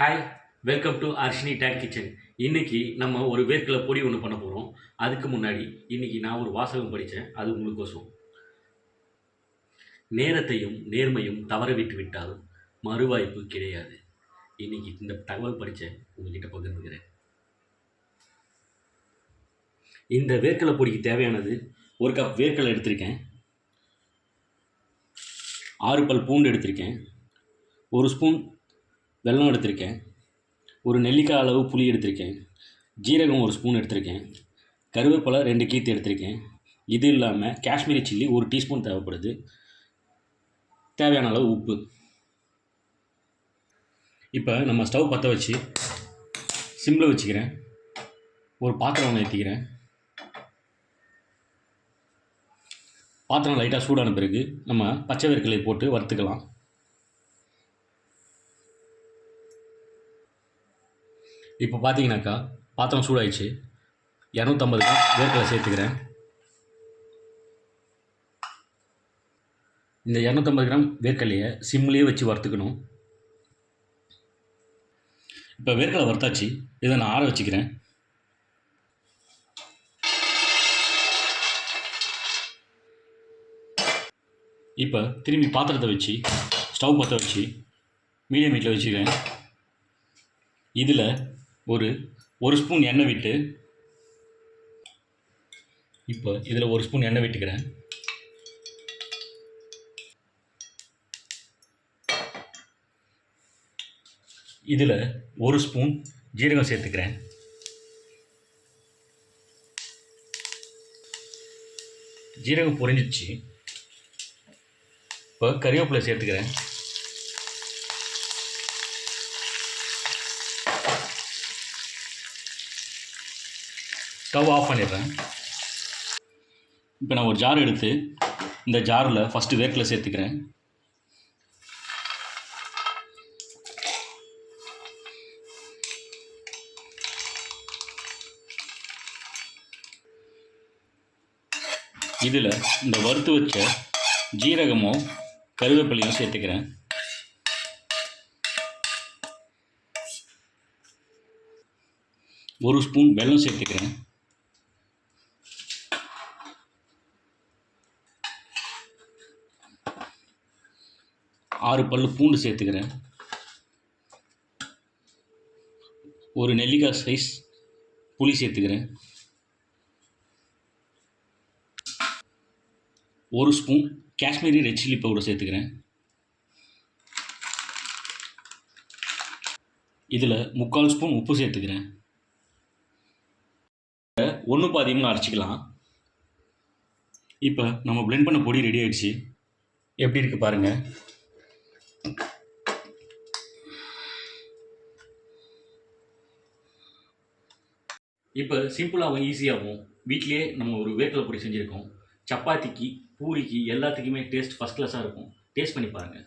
Hi welcome to Arshini date kitchen இன்றைக்கி நம்ம ஒரு வேர்க்கலை பொடி ஒன்று பண்ண போகிறோம் அதுக்கு முன்னாடி இன்றைக்கி நான் ஒரு வாசகம் படித்தேன் அது உங்களுக்கோசம். நேரத்தையும் நேர்மையும் தவற விட்டு விட்டால் மறுவாய்ப்பு கிடையாது. இன்னைக்கு இந்த தகவல் படித்தேன் உங்கள்கிட்ட பகிர்ந்துக்கிறேன். இந்த வேர்க்கலை பொடிக்கு தேவையானது ஒரு கப் வேர்க்கலை எடுத்திருக்கேன். ஆறு பல் பூண்டு எடுத்திருக்கேன். ஒரு ஸ்பூன் வெல்லம் எடுத்திருக்கேன். ஒரு நெல்லிக்காய் அளவு புளி எடுத்திருக்கேன். ஜீரகம் ஒரு ஸ்பூன் எடுத்திருக்கேன். கருவேப்பிலை ரெண்டு கீத்து எடுத்திருக்கேன். இது இல்லாமல் காஷ்மீரி சில்லி ஒரு டீஸ்பூன் தேவைப்படுது. தேவையான அளவு உப்பு. இப்போ நம்ம ஸ்டவ் பற்ற வச்சு சிம்மில் வச்சுக்கிறேன். ஒரு பாத்திரம் ஒன்று ஏற்றிக்கிறேன் பாத்திரம் லைட்டாக சூடான பிறகு நம்ம பச்சை வெறுக்கலை போட்டு வறுத்துக்கலாம். இப்போ பார்த்தீங்கன்னாக்கா பாத்திரம் சூடாயிடுச்சு. இரநூத்தம்பது கிராம் வேர்க்கடலை சேர்த்துக்கிறேன். இந்த இரநூத்தம்பது கிராம் வேர்க்கடலையை சிம்லேயே வச்சு வறுத்துக்கணும். இப்போ வேர்க்கடலை வறுத்தாச்சு. இதை நான் ஆற வச்சுக்கிறேன். இப்போ திரும்பி பாத்திரத்தை வச்சு ஸ்டவ் பற்ற வச்சு மீடியம் ஹீட்டில் வச்சுக்கிறேன். இதில் ஒரு ஒரு ஸ்பூன் எண்ணெய் விட்டு இப்போ இதில் ஒரு ஸ்பூன் எண்ணெய் விட்டுக்கிறேன். இதில் ஒரு ஸ்பூன் ஜீரகம் சேர்த்துக்கிறேன். ஜீரகம் பொரிஞ்சிச்சு. இப்போ கறிவேப்பிலை சேர்த்துக்கிறேன். ஸ்டவ் ஆஃப் பண்ணிடுறேன். இப்போ நான் ஒரு ஜார் எடுத்து இந்த ஜாரில் ஃபஸ்ட்டு வேர்க்கில் சேர்த்துக்கிறேன். இதில் இந்த வறுத்து வச்ச ஜீரகமும் கருவேப்பிலையும் சேர்த்துக்கிறேன். ஒரு ஸ்பூன் வெல்லம் சேர்த்துக்கிறேன். ஆறு பல் பூண்டு சேர்த்துக்கிறேன். ஒரு நெல்லிக்காய் சைஸ் புளி சேர்த்துக்கிறேன். ஒரு spoon Kashmiri red chilli powder சேர்த்துக்கிறேன். இதில் முக்கால் ஸ்பூன் உப்பு சேர்த்துக்கிறேன். ஒன்று பாதியமாக அரைச்சிக்கலாம். இப்போ நம்ம பிளெண்ட் பண்ண பொடி ரெடி ஆகிடுச்சு எப்படி இருக்குது பாருங்கள் இப்போ சிம்பிளாகவும் ஈஸியாகவும் வீட்டிலேயே நம்ம ஒரு வேக்கலை பொடி செஞ்சுருக்கோம். சப்பாத்திக்கு பூரிக்கு எல்லாத்துக்குமே டேஸ்ட் ஃபஸ்ட் கிளாஸாக இருக்கும். டேஸ்ட் பண்ணி பாருங்கள்